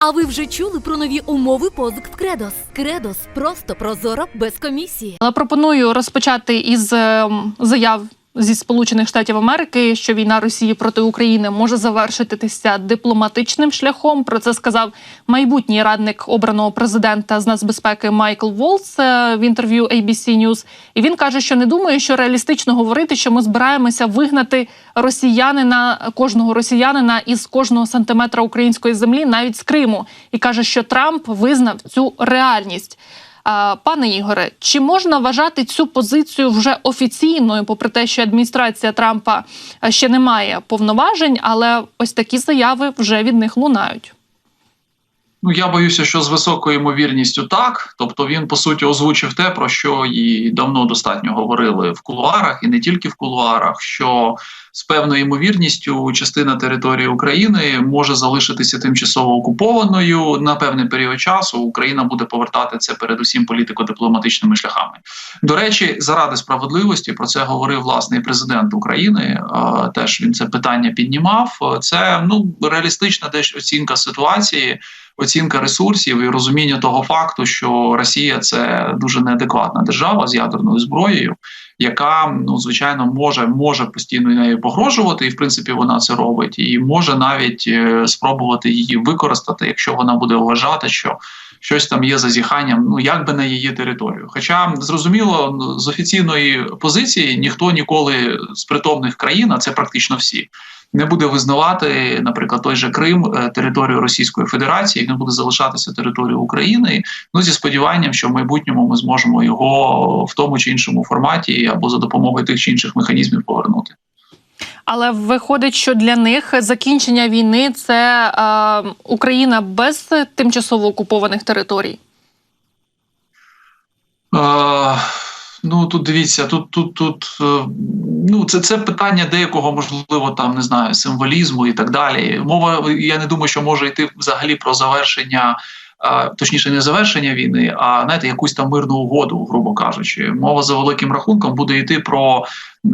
А ви вже чули про нові умови позик в Кредос? Кредос просто прозоро без комісії. Пропоную розпочати із ем, заяв зі Сполучених Штатів Америки, що війна Росії проти України може завершитися дипломатичним шляхом. Про це сказав майбутній радник обраного президента з нацбезпеки Майкл Волц е, в інтерв'ю ABC News. І він каже, що не думає, що реалістично говорити, що ми збираємося вигнати росіянина кожного росіянина із кожного сантиметра української землі, навіть з Криму, і каже, що Трамп визнав цю реальність. Пане Ігоре, чи можна вважати цю позицію вже офіційною, попри те, що адміністрація Трампа е, ще не має повноважень, але ось такі заяви вже від них лунають? Ну я боюся, що з високою ймовірністю так. Тобто він по суті озвучив те, про що і давно достатньо говорили в кулуарах, і не тільки в кулуарах. Що з певною ймовірністю частина території України може залишитися тимчасово окупованою на певний період часу. Україна буде повертати це передусім політико-дипломатичними шляхами. До речі, заради справедливості про це говорив власний президент України. е, Теж він це питання піднімав. Це ну реалістична дещо оцінка ситуації оцінка ресурсів і розуміння того факту, що Росія це дуже неадекватна держава з ядерною зброєю, яка ну звичайно може може постійно нею погрожувати, і в принципі вона це робить, і може навіть е, спробувати її використати, якщо вона буде вважати, що. Щось там є зазіханням, ну як би на її територію. Хоча зрозуміло, ну, з офіційної позиції ніхто ніколи з притомних країн, а це практично всі, не буде визнавати, наприклад, той же Крим е, територію Російської Федерації, він буде залишатися територією України. Ну зі сподіванням, що в майбутньому ми зможемо його в тому чи іншому форматі або за допомогою тих чи інших механізмів повернути. Але виходить, що для них закінчення війни це е, Україна без тимчасово окупованих територій. Е, Ну тут дивіться, тут тут тут е, ну це це питання деякого можливо там не знаю символізму і так далі. Мова я не думаю, що може йти взагалі про завершення. Точніше, не завершення війни, а знаєте, якусь там мирну угоду, грубо кажучи, мова за великим рахунком буде йти про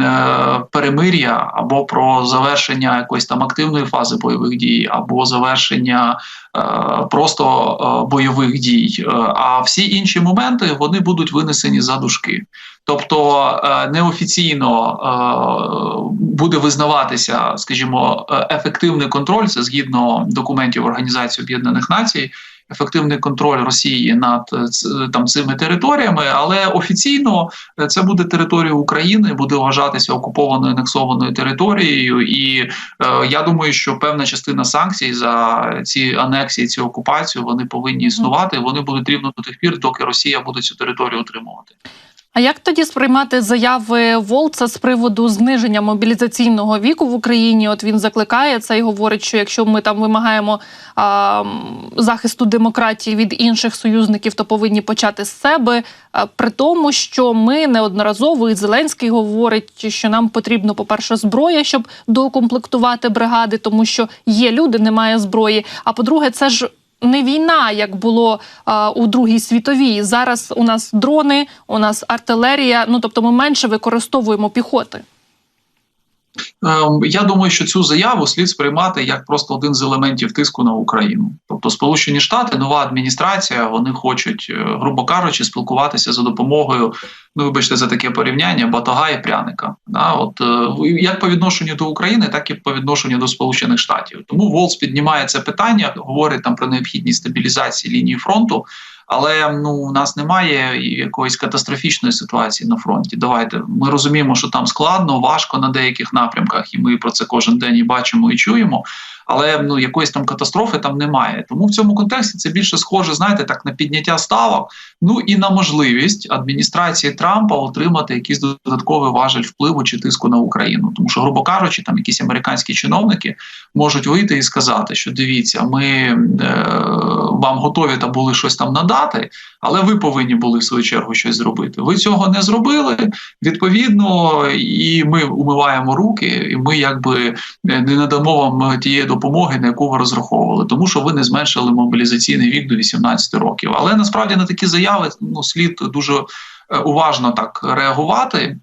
е, перемир'я або про завершення якоїсь там активної фази бойових дій, або завершення е, просто е, бойових дій. А всі інші моменти вони будуть винесені за дужки. Тобто неофіційно буде визнаватися, скажімо, ефективний контроль, це згідно документів Організації Об'єднаних Націй. Ефективний контроль Росії над е, там цими територіями, але офіційно е, це буде територія України, буде вважатися окупованою анексованою територією, і е, я думаю, що певна частина санкцій за ці анексії, цю окупацію вони повинні існувати. Вони будуть рівно до тих пір, доки Росія буде цю територію утримувати. А як тоді сприймати заяви Волца з приводу зниження мобілізаційного віку в Україні? От він закликає це і говорить, що якщо ми там вимагаємо а, захисту демократії від інших союзників, то повинні почати з себе. При тому, що ми неодноразово і Зеленський говорить, що нам потрібно, по-перше, зброя, щоб доукомплектувати бригади, тому що є люди, немає зброї. А по-друге, це ж не війна, як було а, у Другій світовій. Зараз у нас дрони, у нас артилерія. Ну тобто, ми менше використовуємо піхоти. Ем, Я думаю, що цю заяву слід сприймати як просто один з елементів тиску на Україну. Тобто, Сполучені Штати, нова адміністрація, вони хочуть, е, грубо кажучи, спілкуватися за допомогою. Ну, вибачте, за таке порівняння батога і пряника. Да? От е, як по відношенню до України, так і по відношенню до Сполучених Штатів. Тому Волц піднімає це питання, говорить там про необхідність стабілізації лінії фронту. Але ну у нас немає якоїсь катастрофічної ситуації на фронті. Давайте ми розуміємо, що там складно, важко на деяких напрямках, і ми про це кожен день і бачимо і чуємо. Але ну якоїсь там катастрофи там немає. Тому в цьому контексті це більше схоже, знаєте, так на підняття ставок. Ну і на можливість адміністрації Трампа отримати якийсь додатковий важель впливу чи тиску на Україну. Тому що, грубо кажучи, там якісь американські чиновники можуть вийти і сказати, що дивіться, ми е, вам готові та були щось там надати, але ви повинні були в свою чергу щось зробити. Ви цього не зробили. Відповідно, і ми умиваємо руки, і ми якби е, не надамо вам тієї допомоги, на яку ви розраховували, тому що ви не зменшили мобілізаційний вік до 18 років. Але насправді на такі заяви ну слід дуже е, уважно так реагувати.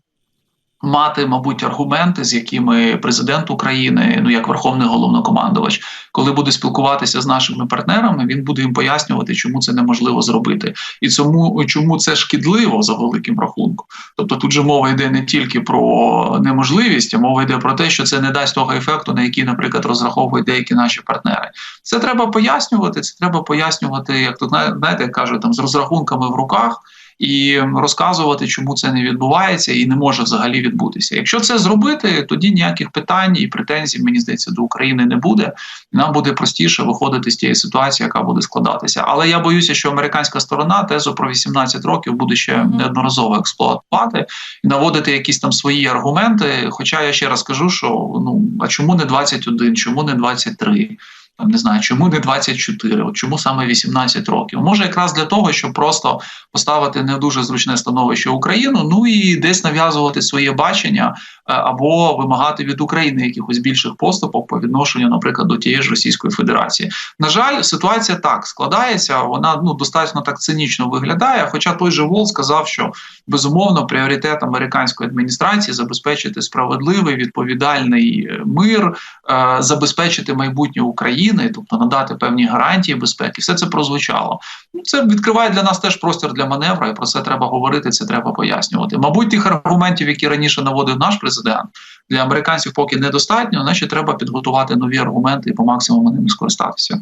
Мати, мабуть, аргументи, з якими президент України, ну як верховний головнокомандувач, коли буде спілкуватися з нашими партнерами, він буде їм пояснювати, чому це неможливо зробити, і цьому чому це шкідливо за великим рахунком. Тобто тут же мова йде не тільки про неможливість, а мова йде про те, що це не дасть того ефекту, на який, наприклад, розраховують деякі наші партнери. Це треба пояснювати. Це треба пояснювати, як тут знаєте, як кажуть, там з розрахунками в руках і розказувати, чому це не відбувається і не може взагалі відбутися. Якщо це зробити, тоді ніяких питань і претензій, мені здається, до України не буде. Нам буде простіше виходити з тієї ситуації, яка буде складатися. Але я боюся, що американська сторона тезу про 18 років буде ще неодноразово експлуатувати і наводити якісь там свої аргументи. Хоча я ще раз кажу, що ну а чому не 21, чому не 23? Там не знаю, чому не 24, от чому саме 18 років? Може, якраз для того, щоб просто поставити не дуже зручне становище Україну, ну і десь нав'язувати своє бачення е, або вимагати від України якихось більших поступок по відношенню, наприклад, до тієї ж Російської Федерації. На жаль, ситуація так складається. Вона ну достатньо так цинічно виглядає. Хоча той же Вол сказав, що безумовно пріоритет американської адміністрації забезпечити справедливий відповідальний е, мир, е, забезпечити майбутнє України, тобто надати певні гарантії безпеки. Все це прозвучало. Ну це відкриває для нас теж простір для маневра, і про це треба говорити. Це треба пояснювати. Мабуть, тих аргументів, які раніше наводив наш президент, для американців поки недостатньо. Значить, треба підготувати нові аргументи і по максимуму ними скористатися.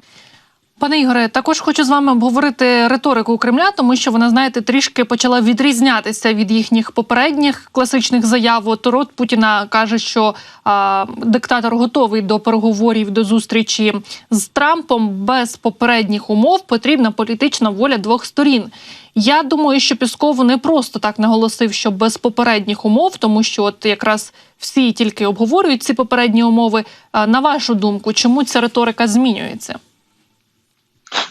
Пане Ігоре, також хочу з вами обговорити риторику Кремля, тому що вона, знаєте, трішки почала відрізнятися від їхніх попередніх класичних заяв. От рот Путіна каже, що а, диктатор готовий до переговорів до зустрічі з Трампом без попередніх умов. Потрібна політична воля двох сторін. Я думаю, що Пісков не просто так наголосив, що без попередніх умов, тому що от якраз всі тільки обговорюють ці попередні умови. А, на вашу думку, чому ця риторика змінюється?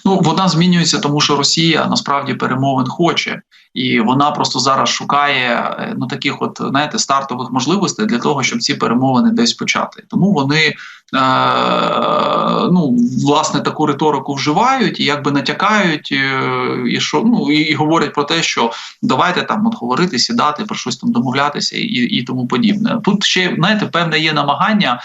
Ну вона змінюється, тому що Росія насправді перемовин хоче, і вона просто зараз шукає ну таких, от знаєте, стартових можливостей для того, щоб ці перемовини десь почати. Тому вони е, ну власне таку риторику вживають і якби натякають, е, і що ну і, говорять про те, що давайте там от говорити, сідати, про щось там домовлятися і, і тому подібне. Тут ще знаєте, певне є намагання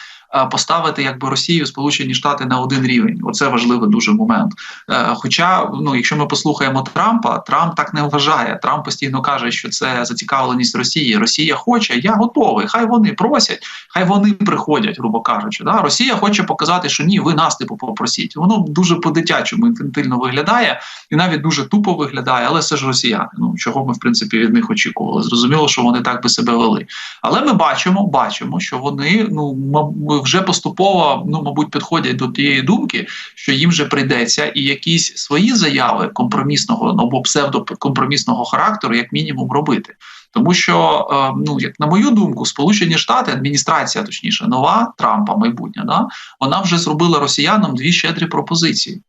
поставити якби Росію, Сполучені Штати на один рівень. Оце важливий дуже момент. Е, хоча, ну якщо ми послухаємо Трампа, Трамп так не вважає. Трамп постійно каже, що це зацікавленість Росії. Росія хоче, я готовий. Хай вони просять, хай вони приходять, грубо кажучи. Да? Росія хоче показати, що ні, ви нас типу попросіть. Воно дуже по-дитячому інфантильно виглядає і навіть дуже тупо виглядає, але це ж росіяни. Ну чого ми в принципі від них очікували. Зрозуміло, що вони так би себе вели. Але ми бачимо, бачимо, що вони ну вже поступово, ну мабуть, підходять до тієї думки, що їм вже прийдеться і якісь свої заяви компромісного або псевдокомпромісного характеру, як мінімум, робити. Тому що, ну як на мою думку, Сполучені Штати, адміністрація, точніше, нова Трампа, майбутня, да вона вже зробила росіянам дві щедрі пропозиції.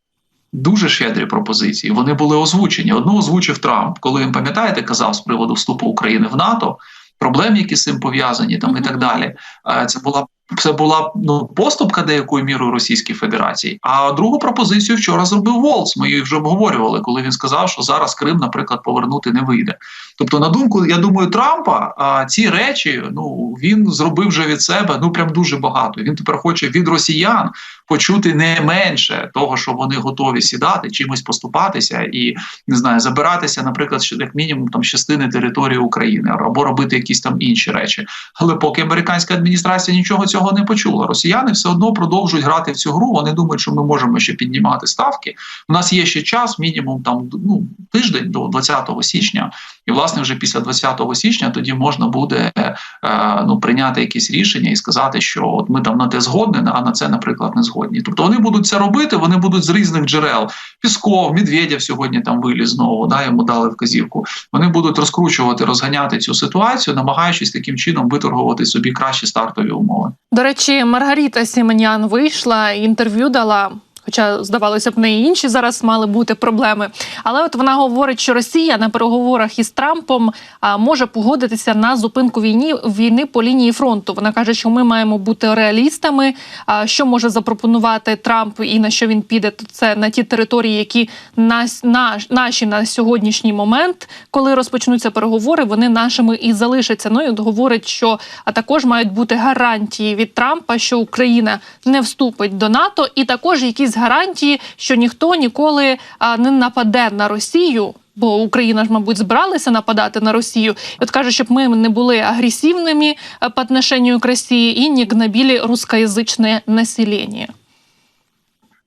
Дуже щедрі пропозиції. Вони були озвучені. Одну озвучив Трамп, коли він пам'ятаєте, казав з приводу вступу України в НАТО, проблем, які з цим пов'язані, там і так далі. Це була це була ну поступка деякою мірою Російській Федерації. А другу пропозицію вчора зробив Волц. Ми її вже обговорювали, коли він сказав, що зараз Крим, наприклад, повернути не вийде. Тобто, на думку, я думаю, Трампа ці речі ну він зробив вже від себе ну прям дуже багато. Він тепер хоче від росіян почути не менше того, що вони готові сідати, чимось поступатися і не знаю, забиратися, наприклад, як мінімум там частини території України або робити якісь там інші речі. Але поки американська адміністрація нічого цього не почула, росіяни все одно продовжують грати в цю гру. Вони думають, що ми можемо ще піднімати ставки. У нас є ще час, мінімум там ну тиждень до 20 січня. І власне вже після 20 січня тоді можна буде е, ну прийняти якісь рішення і сказати, що от ми там на те згодні, а на це, наприклад, не згодні. Тобто вони будуть це робити, вони будуть з різних джерел. Пісков, Медведєв сьогодні там виліз знову, да, йому дали вказівку. Вони будуть розкручувати, розганяти цю ситуацію, намагаючись таким чином виторгувати собі кращі стартові умови. До речі, Маргарита Сіменян вийшла інтерв'ю дала. Хоча здавалося б, в неї інші зараз мали бути проблеми. Але от вона говорить, що Росія на переговорах із Трампом може погодитися на зупинку війні війни по лінії фронту. Вона каже, що ми маємо бути реалістами. Що може запропонувати Трамп і на що він піде, то це на ті території, які нас на наші на сьогоднішній момент, коли розпочнуться переговори, вони нашими і залишаться. Ну і говорить, що а також мають бути гарантії від Трампа, що Україна не вступить до НАТО, і також якісь гарантії, що ніхто ніколи не нападе на Росію. Бо Україна ж, мабуть, збиралася нападати на Росію. І от каже, щоб ми не були агресивними по отношению к Росії і не гнобили русскоязичне населення.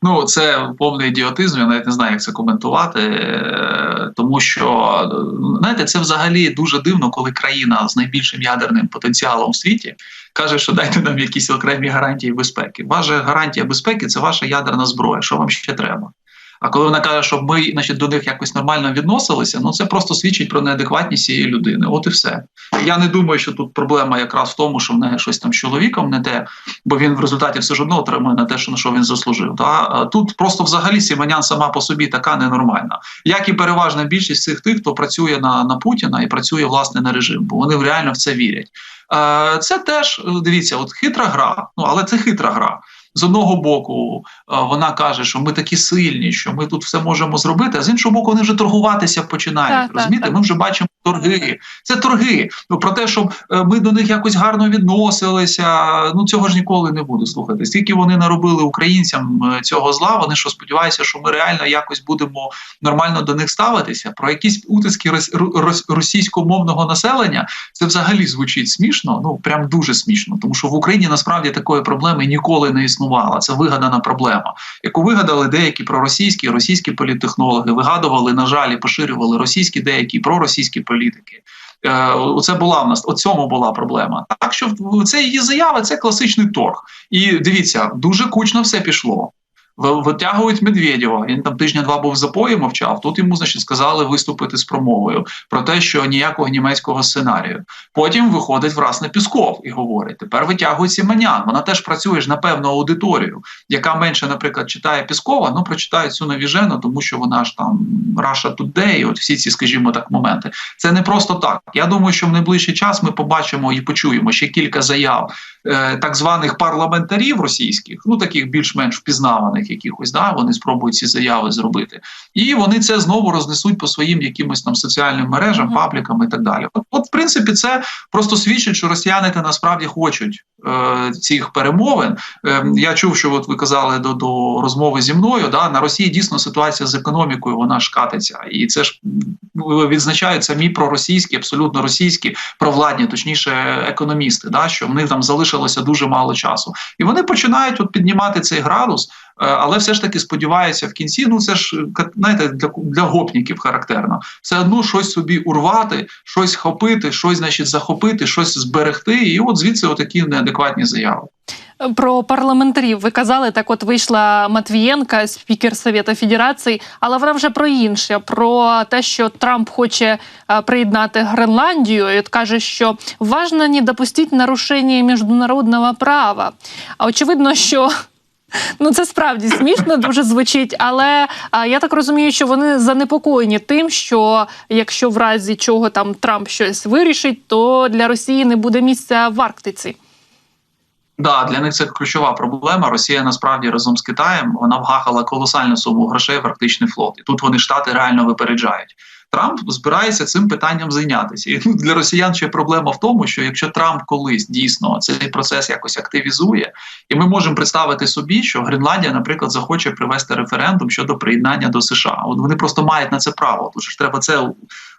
Ну, це повний ідіотизм, я навіть не знаю, як це коментувати, е, тому що знаєте, це взагалі дуже дивно, коли країна з найбільшим ядерним потенціалом в світі каже, що дайте нам якісь окремі гарантії безпеки. Ваша гарантія безпеки це ваша ядерна зброя. Що вам ще треба? А коли вона каже, щоб ми значить, до них якось нормально відносилися, ну це просто свідчить про неадекватність цієї людини. От і все. Я не думаю, що тут проблема якраз в тому, що в неї щось там з чоловіком не те, бо він в результаті все ж одно отримує на те, що на що він заслужив. Та тут просто взагалі Сіманян сама по собі така ненормальна, як і переважна більшість цих тих, хто працює на, на Путіна і працює власне на режим, бо вони реально в це вірять. Е, Це теж дивіться, от хитра гра, ну але це хитра гра. З одного боку, е, вона каже, що ми такі сильні, що ми тут все можемо зробити. А з іншого боку, вони вже торгуватися починають. Розумієте? так. Ми вже бачимо торги. Це торги. Ну про те, щоб е, ми до них якось гарно відносилися. Ну цього ж ніколи не буде. Слухайте, стільки вони наробили українцям е, цього зла. Вони що сподіваються, що ми реально якось будемо нормально до них ставитися. Про якісь утиски рос- рос- російськомовного населення це взагалі звучить смішно. Ну прям дуже смішно, тому що в Україні насправді такої проблеми ніколи не існувало. Це вигадана проблема, яку вигадали деякі проросійські російські політтехнологи, вигадували на жаль, і поширювали російські деякі проросійські політики. Це Оце була в нас у цьому була проблема. Так що це її заява, це класичний торг. І дивіться, дуже кучно все пішло. Витягують Медведєва. Він там тижня-два був в запої, мовчав. Тут йому, значить, сказали виступити з промовою про те, що ніякого німецького сценарію. Потім виходить власне Пісков і говорить: тепер витягують Сіманян. Вона теж працює ж на певну аудиторію, яка менше, наприклад, читає Піскова, ну прочитають цю навіжену, тому що вона ж там Russia Today, от всі ці, скажімо так, моменти. Це не просто так. Я думаю, що в найближчий час ми побачимо і почуємо ще кілька заяв так званих парламентарів російських, ну таких більш-менш впізнаваних якихось, да, вони спробують ці заяви зробити, і вони це знову рознесуть по своїм якимось там соціальним мережам, паблікам і так далі. От, от, в принципі, це просто свідчить, що росіяни та насправді хочуть е, цих перемовин. Е, я чув, що от ви казали до, до розмови зі мною. Да, на Росії дійсно ситуація з економікою вона ж катиться, і це ж м, відзначають самі проросійські, абсолютно російські, провладні, точніше, економісти, да, що в них там залишилося дуже мало часу, і вони починають от піднімати цей градус. е, Але все ж таки сподіваються в кінці. Ну це ж ка- знаєте, для для гопніків характерно. Все одно щось собі урвати, щось хопити, щось значить захопити, щось зберегти. І от звідси отакі неадекватні заяви. Про парламентарів ви казали, так от вийшла Матвієнка, спікер Совєта Федерації, але вона вже про інше, про те, що Трамп хоче е, приєднати Гренландію, і от каже, що важно не допустити нарушення міжнародного права. А очевидно, що. Ну, це справді смішно дуже звучить, але а, я так розумію, що вони занепокоєні тим, що якщо в разі чого там Трамп щось вирішить, то для Росії не буде місця в Арктиці. Да, для них це ключова проблема. Росія насправді разом з Китаєм вона вгахала колосальну суму грошей в арктичний флот. І тут вони штати реально випереджають. Трамп збирається цим питанням зайнятися. І тут для росіян ще проблема в тому, що якщо Трамп колись дійсно цей процес якось активізує, і ми можемо представити собі, що Гренландія, наприклад, захоче привести референдум щодо приєднання до США. От вони просто мають на це право. Тут ж треба це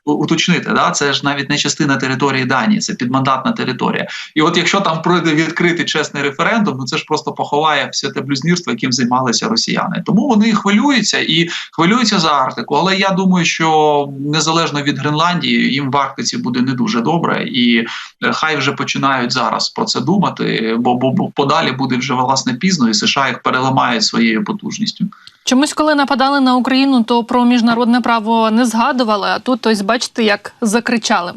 уточнити. Да? Це ж навіть не частина території Данії, це підмандатна територія. І от якщо там пройде відкритий чесний референдум, ну це ж просто поховає все те блюзнірство, яким займалися росіяни. Тому вони хвилюються і хвилюються за Арктику. Але я думаю, що незалежно від Гренландії, їм в Арктиці буде не дуже добре, і е, хай вже починають зараз про це думати, бо, бо, бо подалі буде вже власне пізно, і США їх переламають своєю потужністю. Чомусь, коли нападали на Україну, то про міжнародне право не згадували. А тут ось бачите, як закричали.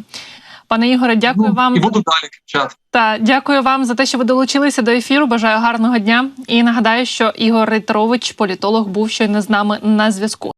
Пане Ігоре, дякую Ну, вам і буду далі кричати. та дякую вам за те, що ви долучилися до ефіру. Бажаю гарного дня. І нагадаю, що Ігор Рейтерович, політолог, був щойно з нами на зв'язку.